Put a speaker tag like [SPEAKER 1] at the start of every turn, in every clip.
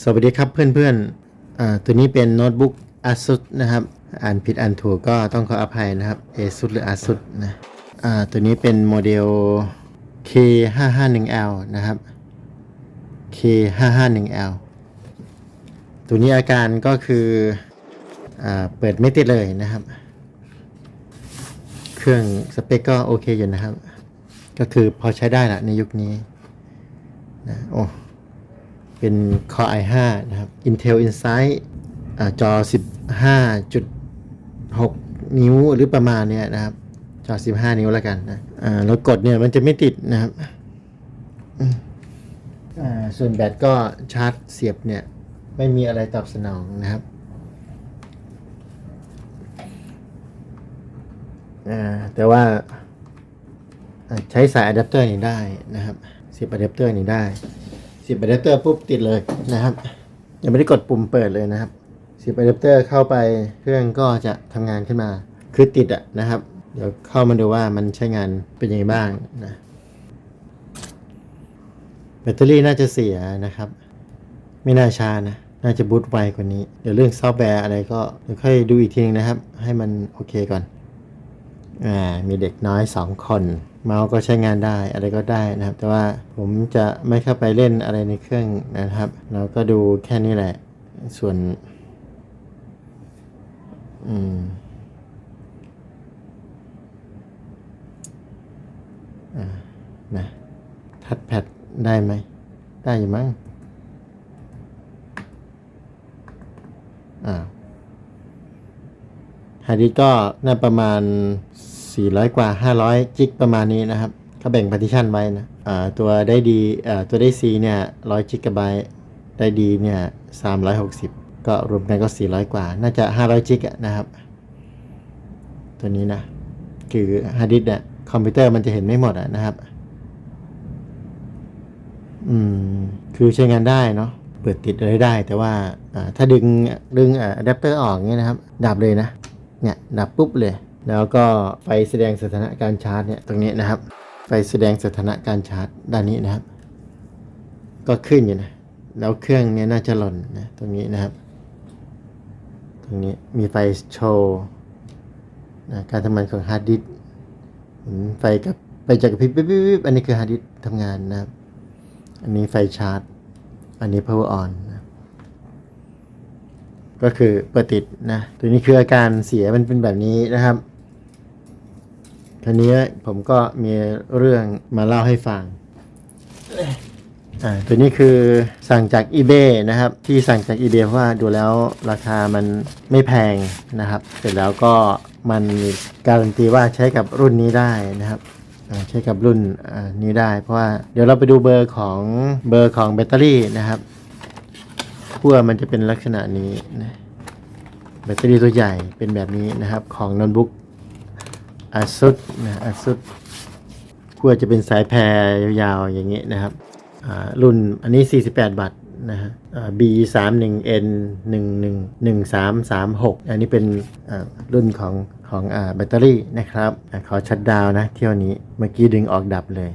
[SPEAKER 1] สวัสดีครับเพื่อนๆอ่าตัวนี้เป็นโน้ตบุ๊ก ASUS นะครับ อ่านผิดอ่านถูกก็ต้องขออภัยนะครับ ASUS หรือ ASUS นะอ่าตัวนี้เป็นโมเดล K551L นะครับ K551L ตัวนี้อาการก็คืออาเปิดไม่ติดเลยนะครับ เครื่องสเปคก็โอเคอยู่นะครับ ก็คือพอใช้ได้ละในยุคนี้นะโอ้ เป็น Core i5 นะครับ Intel Insight อาจอ 15.6 นิ้วหรือประมาณเนี้ยนะครับ จอ 15 นิ้วแล้วกันนะอ่าแล้วกดเนี่ยมันจะไม่ติดนะครับอ่าส่วนแบตก็ชาร์จเสียบเนี่ย ไม่มีอะไรตอบสนองนะครับอ่าแต่ว่าใช้สายอะแดปเตอร์นี่ได้นะครับเสียบอะแดปเตอร์นี่ได้ บอะแดปเตอร์ปุ๊บติดเลยนะครับยังไม่ได้กดปุ่มเปิดเลยนะครับเสียบอะแดปเตอร์เข้าไปเครื่องก็จะทำงานขึ้นมา คือติดอะนะครับ เดี๋ยวเข้ามาดูว่ามันใช้งานเป็นยังไงบ้างนะแบตเตอรี่น่าจะเสียนะครับ ไม่น่าช้านะน่าจะบูตไวกว่านี้ เดี๋ยวเรื่องซอฟต์แวร์อะไรก็เดี๋ยวค่อยดูอีกทีนึงนะครับ ให้มันโอเคก่อน อ่ามีเด็กน้อยสองคน เมาส์ก็ใช้งานได้อะไรก็ได้นะครับ แต่ว่าผมจะไม่เข้าไปเล่นอะไรในเครื่องนะครับ เราก็ดูแค่นี้แหละ ส่วนอืมอ่านะทัดแพดได้ไหม ได้อยู่มั้งอ่า ฮาร์ดดิสก์ก็น่าประมาณ 400 กว่า 500 จิกประมาณนี้นะครับเขาแบ่งพาร์ติชันไว้นะตัวได้ดีตัวได้ C เนี่ย100จิกะไบต์ได้ดีเนี่ย360 ก็รวมกันก็ 400 กว่า น่าจะ 500จิกะนะครับ ตัวนี้นะ คือฮาร์ดดิสก์เนี่ยคอมพิวเตอร์มันจะเห็นไม่หมดะนะครับ อืม คือใช้งานได้เนาะเปิดติดอะไรได้ แต่ว่าอ่าถ้าดึงดึงอะแดปเตอร์ออกเงี้ยนะครับ ดับเลยนะ เนี่ยดับปุ๊บเลย แล้วก็ไฟแสดงสถานะการชาร์จเนี่ยตรงนี้นะครับ ไฟแสดงสถานะการชาร์จด้านนี้นะครับ ก็ขึ้นอยู่นะแล้วเครื่องเนี่ยน่าจะหล่นนะตรงนี้นะครับ ตรงนี้มีไฟโชว์นะการทำงานของฮาร์ดดิสก์ไฟกับไฟจากกระพริบปิ๊บปิ๊บปิ๊บอันนี้คือฮาร์ดดิสก์ทำงานนะครับ อันนี้ไฟชาร์จ อันนี้ power on นะ ก็คือเปิดติดนะตัวนี้คืออาการเสียมันเป็นแบบนี้นะครับทีนี้ผมก็มีเรื่องมาเล่าให้ฟังอ่าตัวนี้คือสั่งจาก eBay นะครับ ที่สั่งจาก eBay เพราะว่าดูแล้วราคามันไม่แพงนะครับ เสร็จแล้วก็มันมการันตีว่าใช้กับรุ่นนี้ได้นะครับใช้กับรุ่นนี้ได้ เพราะว่าเดี๋ยวเราไปดูเบอร์ของเบอร์ของแบตเตอรี่นะครับ ขั้วมันจะเป็นลักษณะนี้นะแบตเตอรี่ตัวใหญ่เป็นแบบนี้นะครับของโน้ตบุ๊ก ASUS นะ ASUS ขั้วจะเป็นสายแพรยาวๆอย่างนี้นะครับอ่ารุ่นอันนี้ 48 บัตนะฮะอ่า B 3 1 N 1 1 1 3 3 6 อันนี้เป็นอ่ารุ่นของของอาแบตเตอรี่นะครับอขอชัดดาวนะเที่ยวนี้เมื่อกี้ดึงออกดับเลย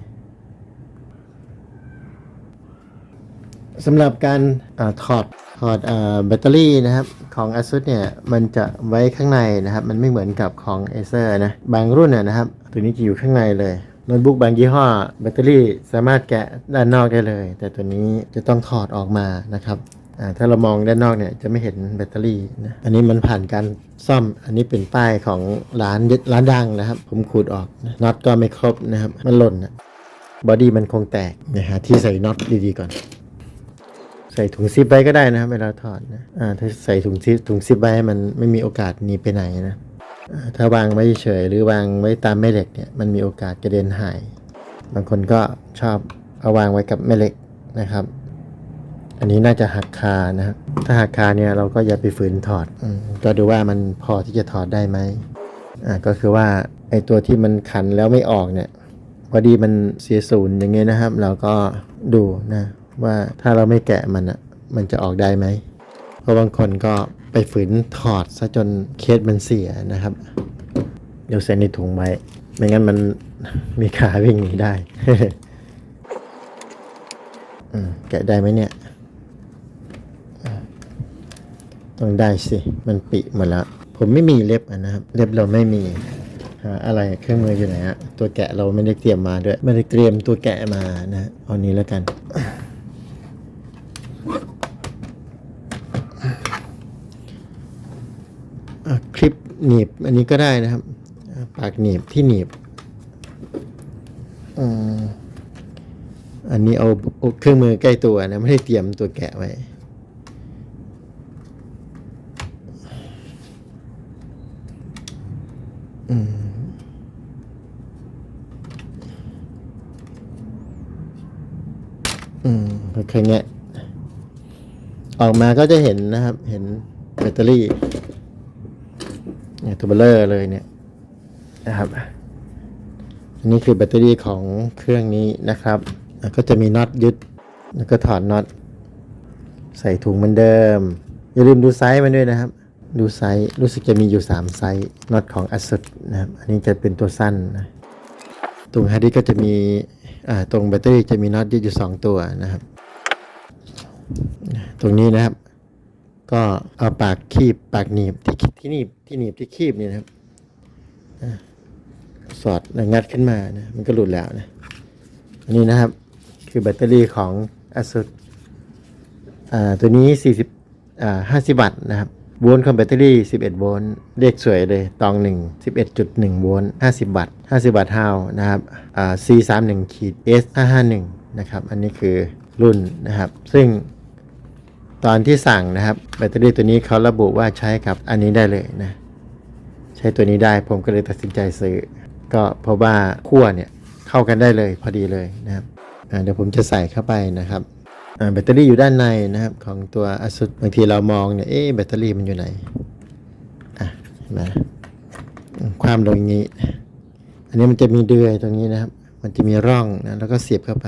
[SPEAKER 1] สำหรับการอถอดถอดอแบตเตอรี่นะครับของ ASUS เนี่ยมันจะไว้ข้างในนะครับ มันไม่เหมือนกับของ Acer นะบางรุ่นเนี่ยนะครับ ตัวนี้จะอยู่ข้างในเลยโน้ตบุ๊กบางยี่ห้อแบตเตอรี่สามารถแกะด้านนอกได้เลย แต่ตัวนี้จะต้องถอดออกมานะครับถ้าเรามองด้านนอกเนี่ยจะไม่เห็นแบตเตอรี่นะอันนี้มันผ่านการซ่อมอันนี้เป็นป้ายของร้านร้านดังนะครับ ผมขูดออกนะน็อตก็ไม่ครบนะครับ มันหล่นนะบอดี้มันคงแตกนะฮะที่ใส่น็อตดีๆก่อน ใส่ถุงซิปไว้ก็ได้นะครับเวลาถอดนะอ่าถ้าใส่ถุงซิปถุงซิปไว้ให้มันไม่มีโอกาสหนีไปไหนนะถ้าวางไว้เฉยหรือวางไว้ตามแม่เหล็กเนี่ยมันมีโอกาสกระเด็นหาย บางคนก็ชอบเอาวางไว้กับแม่เหล็กนะครับ อันนี้น่าจะหักคานะครับถ้าหักคาเนี่ยเราก็อย่าไปฝืนถอดอก็ดูว่ามันพอที่จะถอดได้ไหมอ่าก็คือว่าไอตัวที่มันขันแล้วไม่ออกเนี่ยพอดีมันเสียศูนย์อย่างเงี้ยนะครับ เราก็ดูนะ ว่าถ้าเราไม่แกะมันอะมันจะออกได้ไหม เพราะบางคนก็ไปฝืนถอดซะจนเคสมันเสียนะครับ เดี๋ยวใส่ในถุงไว้ ไม่งั้นมันมีขาวิ่งหนีได้แกะได้ไหมเนี่ย ต้องได้สิ มันปิหมดแล้ว ผมไม่มีเล็บนะครับ เล็บเราไม่มีหาอะไรเครื่องมืออยู่ไหนฮะตัวแกะเราไม่ได้เตรียมมาด้วย ไม่ได้เตรียมตัวแกะมานะเอานี้แล้วกัน คลิปหนีบอันนี้ก็ได้นะครับ ปากหนีบที่หนีบอันนี้เอาเครื่องมือใกล้ตัวนะ ไม่ได้เตรียมตัวแกะไว้อืมอืมโอเคเงี้ ออกมาก็จะเห็นนะครับ เห็นแบตเตอรี่เนี่ยตัวเบลเลอร์เลยเนี่ยนะครับอันนี้คือแบตเตอรี่ของเครื่องนี้นะครับก็จะมีน็อตยึด แล้วก็ถอดน็อตใส่ถุงเหมือนเดิม อย่าลืมดูไซส์มันด้วยนะครับ ดูไซส์รู้สึกจะมีอยู่ 3 ไซส์น็อตของอัสดนะครับ อันนี้จะเป็นตัวสั้นนะตรงฮาร์ดดิสก์ก็จะมีตรงแบตเตอรี่จะมีน็อตยึดอยู่ 2 ตัวนะครับ ตรงนี้นะครับ ก็เอาปากคีบปากหนีบที่ที่หนีบที่หนีบที่คีบเนี่ยนะครับอะสอดงัดขึ้นมานะมันก็หลุดแล้วนะอันนี้นะครับ คือแบตเตอรี่ของ ASUS อ่าตัวนี้ 40อ่า50 วัตต์นะครับโวลต์ของแบตเตอรี่ 11 โวลต์เลขสวยเลย ตอง 1 11.1 โวลต์50 วัตต์50 วัตต์ฮาวนะครับอ่า C31 ขีด S551 นะครับ อันนี้คือรุ่นนะครับ ซึ่ง ตอนที่สั่งนะครับแบตเตอรี่ตัวนี้เขาระบุว่าใช้กับอันนี้ได้เลยนะ ใช้ตัวนี้ได้ผมก็เลยตัดสินใจซื้อ ก็เพราะว่าขั้วเนี่ยเข้ากันได้เลยพอดีเลยนะครับเดี๋ยวผมจะใส่เข้าไปนะครับแบตเตอรี่อยู่ด้านในนะครับของตัว ASUS บางทีเรามองเนี่ยเอ๊ะแบตเตอรี่มันอยู่ไหนอะเห็นไหมความลงอย่างนี้ อันนี้มันจะมีเดือยตรงนี้นะครับ มันจะมีร่องนะแล้วก็เสียบเข้าไป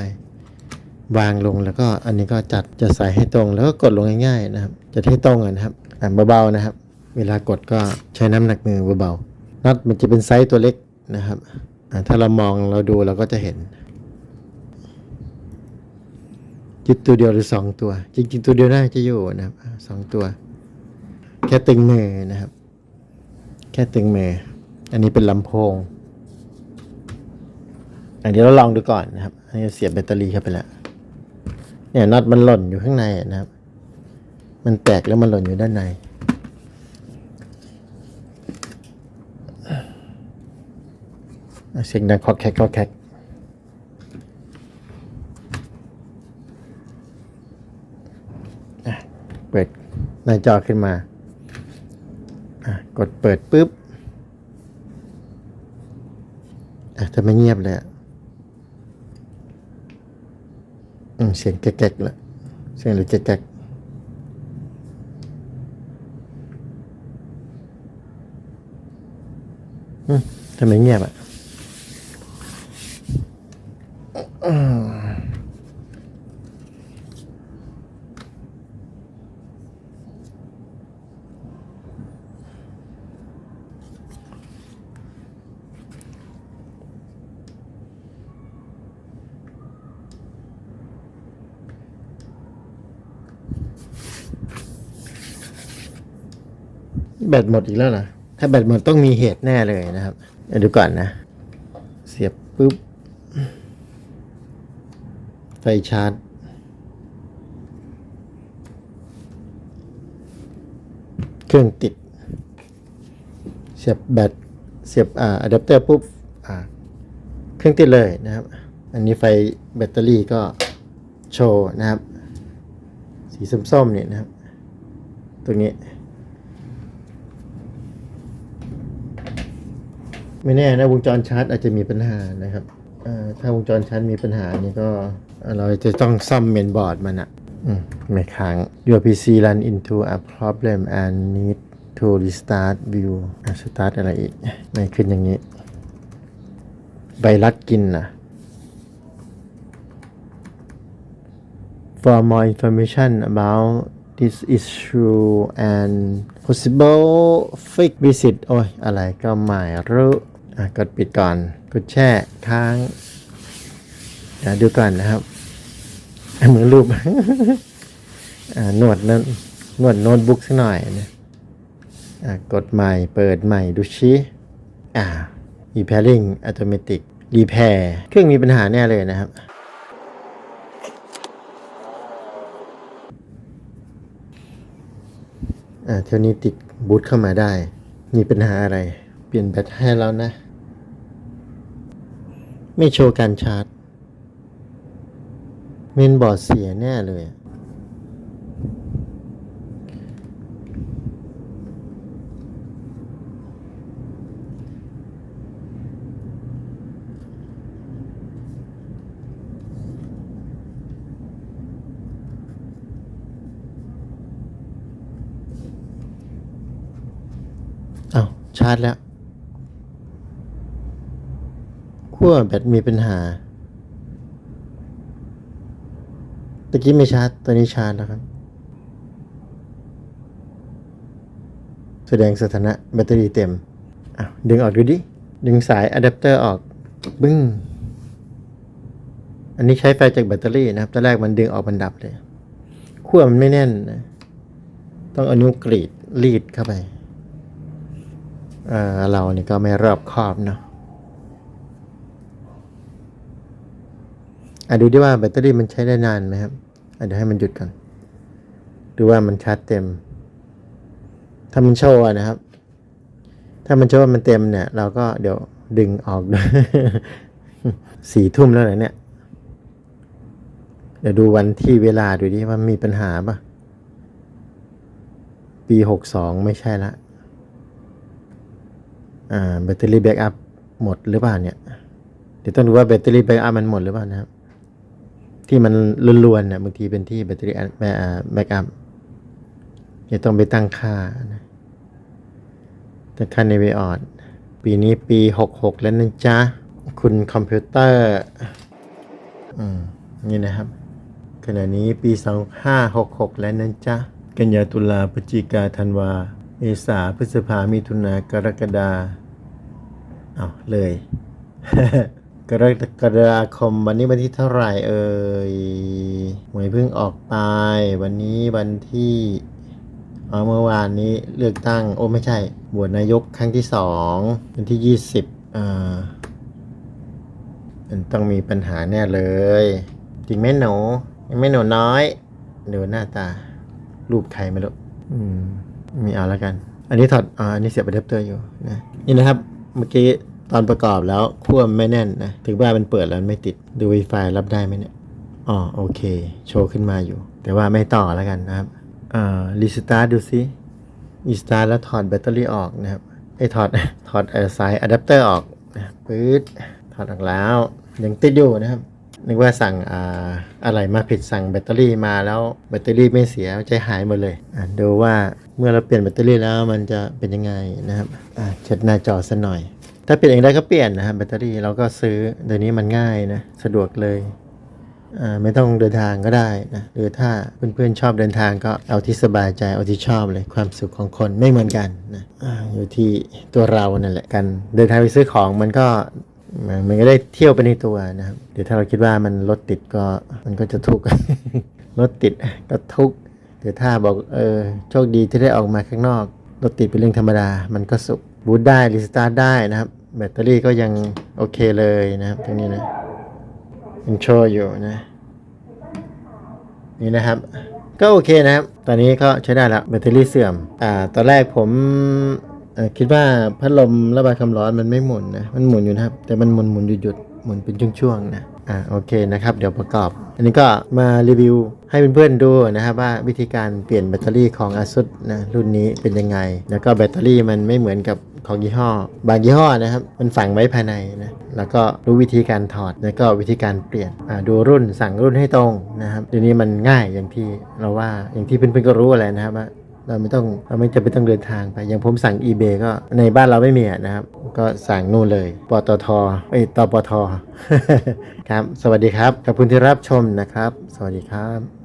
[SPEAKER 1] วางลงแล้วก็อันนี้ก็จัดจะใส่ให้ตรงแล้วก็กดลงง่ายๆนะครับจะให้ตรงนะครับเบาๆนะครับ เวลากดก็ใช้น้ำหนักมือเบาๆน็อตมันจะเป็นไซส์ตัวเล็กนะครับถ้าเรามองเราดูเราก็จะเห็นยึดตัวเดียวหรือสองตัว จริงๆตัวเดียวน่าจะอยู่นะครับสองตัว แค่ตึงมือนะครับ แค่ตึงมืออันนี้เป็นลำโพงอันนี้เราลองดูก่อนนะครับอันนี้เสียบแบตเตอรี่เข้าไปแล้ว เนี่ยน็อตมันหล่นอยู่ข้างในนะครับ มันแตกแล้วมันหล่นอยู่ด้านใน เสียงดังคอกแคกคอกแคกเปิดหน้าจอขึ้นมา กดเปิดปุ๊บอะจะไม่เงียบเลยอะ อืม เสียงแก๊กๆละเสียงหรือแก๊กๆทำไมเงียบอะ แบตหมดอีกแล้วเหรอ ถ้าแบตหมดต้องมีเหตุแน่เลยนะครับเดี๋ยวดูก่อนนะ เสียบปุ๊บ ไฟชาร์จ เครื่องติด เสียบแบต เสียบอ่าอะแดปเตอร์ปุ๊บ อ่า เครื่องติดเลยนะครับ อันนี้ไฟแบตเตอรี่ก็โชว์นะครับ สีส้มๆเนี่ยนะครับตรงนี้ ไม่แน่นะวงจรชาร์จอาจจะมีปัญหานะครับเอ่อถ้าวงจรชาร์จมีปัญหานี่ก็เราจะต้องซ่อมเมนบอร์ดมันอะอืมไม่ค้าง Your PC run into a problem and need to restart view อะ start อะไรอีกไม่ขึ้นอย่างนี้ไวรัสกินนะ For more information about this issue and possible fix visit โอ้ย อะไรก็ไม่รู้อะกดปิดก่อน กดแช่ค้างเดี๋ยวดูก่อนนะครับเหมือนรูปอ่าหนวดนั้นนวดโน้ตบุ๊กสักหน่อยนะอะกดใหม่ เปิดใหม่ดูชิอ่า repairing automatic repair เครื่องมีปัญหาแน่เลยนะครับ อ่าเที่ยวนี้ติดบูทเข้ามาได้ มีปัญหาอะไร เปลี่ยนแบตให้แล้วนะ ไม่โชว์การชาร์จ เมนบอร์ดเสียแน่เลย เอา้า ชาร์จแล้วขั้วแบตมีปัญหาตะกี้ไม่ชาร์จตอนนี้ชาร์จแล้วครับ แสดงสถานะแบตเตอรี่เต็มอะดึงออกดูดิ ดึงสายอะแดปเตอร์ออกบึ้ง อันนี้ใช้ไฟจากแบตเตอรี่นะครับตอนแรกมันดึงออกมันดับเลยขั้วมันไม่แน่นนะต้องเอานิ้วกรีดรีดเข้าไป เออเราเนี่ยก็ไม่รอบคอบเนาะอะดูดิว่าแบตเตอรี่มันใช้ได้นานไหมครับอะเดี๋ยวให้มันหยุดก่อนดูว่ามันชาร์จเต็ม ถ้ามันโชว์นะครับ ถ้ามันโชว์ว่ามันเต็มเนี่ย เราก็เดี๋ยวดึงออกสี่ทุ่มแล้วเหรอเนี่ย เดี๋ยวดูวันที่เวลาดูดิว่ามีปัญหาปะปีหกสองไม่ใช่ละ แบตเตอรี่แบ็กอัพหมดหรือเปล่าเนี่ย เดี๋ยวต้องดูว่าแบตเตอรี่แบ็กอัพมันหมดหรือเปล่านะครับ ที่มันล้วนๆเนี่ยบางทีเป็นที่แบตเตอรี่แบ็กอัพเดี๋ยวต้องไปตั้งค่านะตั้งค่าในเวออดปีนี้ปีหกหกแล้วนะจ๊ะ คุณคอมพิวเตอร์อืมนี่นะครับ ขณะนี้ปีสองห้าหกหกแล้วนะจ๊ะ กันยาตุลาพฤศจิกาธันวาเมษาพฤษภามิถุนากรกฎา อาเลยกรกฎาคมวันนี้วันที่เท่าไหร่เอ่ยหวยเพิ่งออกไปวันนี้วันที่อ๋อเมื่อวานนี้เลือกตั้ง โอ้ไม่ใช่บวชนายกครั้งที่สองวันที่ยี่สิบอ่ามันต้องมีปัญหาแน่เลย จริงไหมหนูยังไม่หนูน้อยดูหน้าตา รูปใครไม่รู้อืมมีเอาแล้วกัน อันนี้ถอดอ่าอันนี้เสียบอะแดปเตอร์อยู่นะนี่นะครับ เมื่อกี้ ตอนประกอบแล้วขั้วไม่แน่นนะ ถึงว่ามันเปิดแล้วไม่ติด ดู Wi-Fi รับได้ไหมเนี่ย อ๋อโอเค โชว์ขึ้นมาอยู่ แต่ว่าไม่ต่อแล้วกันนะครับอ่ารีสตาร์ทดูซิรีสตาร์ทแล้วถอดแบตเตอรี่ออกนะครับ ไอ้ถอด ถอดเอ่อสายอะแดปเตอร์ออกนะปื๊ด ถอดออกแล้ว ยังติดอยู่นะครับ นึกว่าสั่งอ่าอะไรมาผิดสั่งแบตเตอรี่มาแล้วแบตเตอรี่ไม่เสียใจหายหมดเลย อะดูว่าเมื่อเราเปลี่ยนแบตเตอรี่แล้วมันจะเป็นยังไงนะครับ อะเช็ดหน้าจอซะหน่อย ถ้าเปลี่ยนเองได้ก็เปลี่ยนนะครับแบตเตอรี่เราก็ซื้อเดี๋ยวนี้มันง่ายนะสะดวกเลยอ่าไม่ต้องเดินทางก็ได้นะหรือถ้าเพื่อนๆชอบเดินทางก็เอาที่สบายใจเอาที่ชอบเลยความสุขของคนไม่เหมือนกันนะอาอยู่ที่ตัวเรานั่นแหละกันเดินทางไปซื้อของมันก็มันมันก็ได้เที่ยวไปในตัวนะครับเดี๋ยวถ้าเราคิดว่ามันรถติดก็มันก็จะทุกข์รถติดก็ทุกข์เดี๋ยวถ้าบอกเออโชคดีที่ได้ออกมาข้างนอกรถติดเป็นเรื่องธรรมดา มันก็สุขบูตได้รีสตาร์ทได้นะครับ แบตเตอรี่ก็ยังโอเคเลยนะครับตรงนี้นะยังโชว์อยู่นะ นี่นะครับ ก็โอเคนะครับ ตอนนี้ก็ใช้ได้แล้วแบตเตอรี่เสื่อม อ่า ตอนแรกผมคิดว่าพัดลมระบายความร้อนมันไม่หมุนนะ มันหมุนอยู่นะครับ แต่มันหมุนหมุนหยุดหยุดหมุนเป็นช่วงๆนะ อ่าโอเคนะครับ เดี๋ยวประกอบ อันนี้ก็มารีวิวให้เพื่อนๆดูนะครับว่าวิธีการเปลี่ยนแบตเตอรี่ของ ASUS นะรุ่นนี้เป็นยังไง แล้วก็แบตเตอรี่มันไม่เหมือนกับของยี่ห้อ บางยี่ห้อนะครับ มันฝังไว้ภายในนะแล้วก็รู้วิธีการถอดแล้วก็วิธีการเปลี่ยนอ่าดูรุ่นสั่งรุ่นให้ตรงนะครับเดี๋ยวนี้มันง่ายอย่างที่เราว่าอย่างที่เพื่อนๆก็รู้อะไรนะครับว่า เราไม่ต้องเราไม่จำเป็นต้องเดินทางไป อย่างผมสั่ง eBay ก็ในบ้านเราไม่มีนะครับ ก็สั่งนู่นเลยปตทเอ้ยตปทครับ สวัสดีครับขอบคุณที่รับชมนะครับ สวัสดีครับ